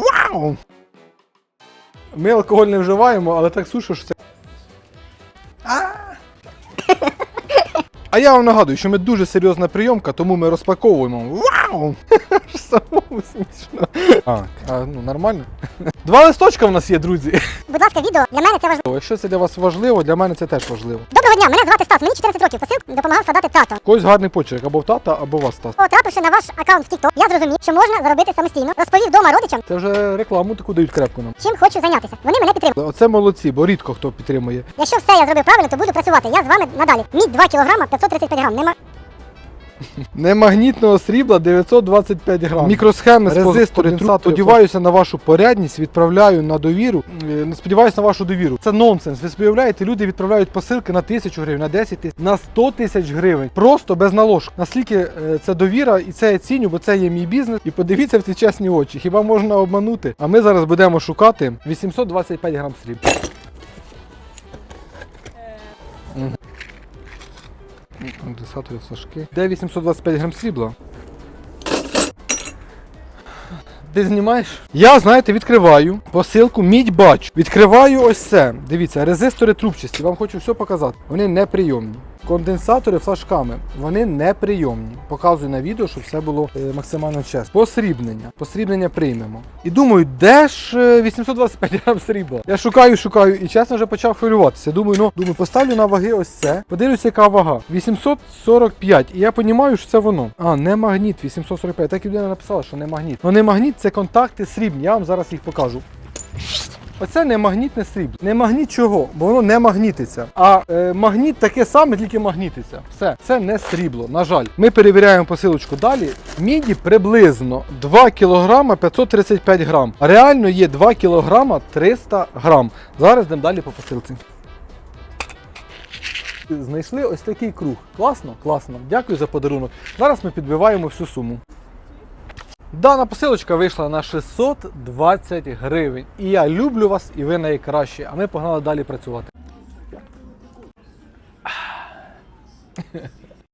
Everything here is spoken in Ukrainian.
Вау! Ми алкоголь не вживаємо, але так сушу, що це. А! Я вам нагадую, що ми дуже серйозна прийомка, тому ми розпаковуємо. Вау! Самому смішно. А, а, ну нормально. Два листочка в нас є, друзі. Будь ласка, відео для мене це важливо. Якщо це для вас важливо, для мене це теж важливо. Доброго дня, мене звати Стас, мені 14 років. Посилку допомагав складати тато. Когось гарний почерк, або в тата, або в вас Стас. Потрапивши на ваш аккаунт в TikTok, я зрозумів, що можна заробити самостійно. Розповів вдома родичам, Це вже рекламу таку дають крепку нам. чим хочу зайнятися. Вони мене підтримують. Оце молодці, бо рідко хто підтримує. Якщо все я зробив правильно, то буду працювати. Я з вами надалі. Мідь 2 кг 535 грам. Нема Немагнітного срібла 925 грам. Мікросхеми, резистори. Сподіваюся на вашу порядність, відправляю на довіру. Е, сподіваюся на вашу довіру. Це нонсенс. Ви собі уявляєте, люди відправляють посилки на тисячу гривень, на 10 тисяч, на 100 тисяч гривень. Просто без наложок. Наскільки е, це довіра, і це я ціню, бо це є мій бізнес. І подивіться в ці чесні очі. Хіба можна обманути? А ми зараз будемо шукати 825 грам срібла. Конденсаторів флажки. Де 825 грам срібла? Ти знімаєш? Я, знаєте, відкриваю посилку мідь бачу. Відкриваю ось це. Дивіться, резистори трубчасті. Вам хочу все показати. Вони неприйомні. Конденсатори флажками, вони неприйомні. Показую на відео, щоб все було е, максимально чесно. Посрібнення. Посрібнення приймемо. І думаю, де ж е, 825 грам срібла? Я шукаю, шукаю і чесно вже почав хвилюватися. Думаю, ну думаю, поставлю на ваги ось це. Подивлюся, яка вага. 845. І я розумію, що це воно. А, не магніт 845. Так і людина написала, що не магніт. Ну не магніт, це контакти срібні. Я вам зараз їх покажу. Оце не магнітне срібло. Не магніт чого, бо воно не магнітиться. А е, магніт таке саме, тільки магнітиться. Все, це не срібло. На жаль, ми перевіряємо посилочку далі. Міді приблизно 2 кг 535 грам. Реально є 2 кг 300 грам. Зараз йдемо далі по посилці. Знайшли ось такий круг. Класно? Класно. Дякую за подарунок. Зараз ми підбиваємо всю суму. Дана посилочка вийшла на 620 гривень. І я люблю вас, і ви найкращі. А ми погнали далі працювати.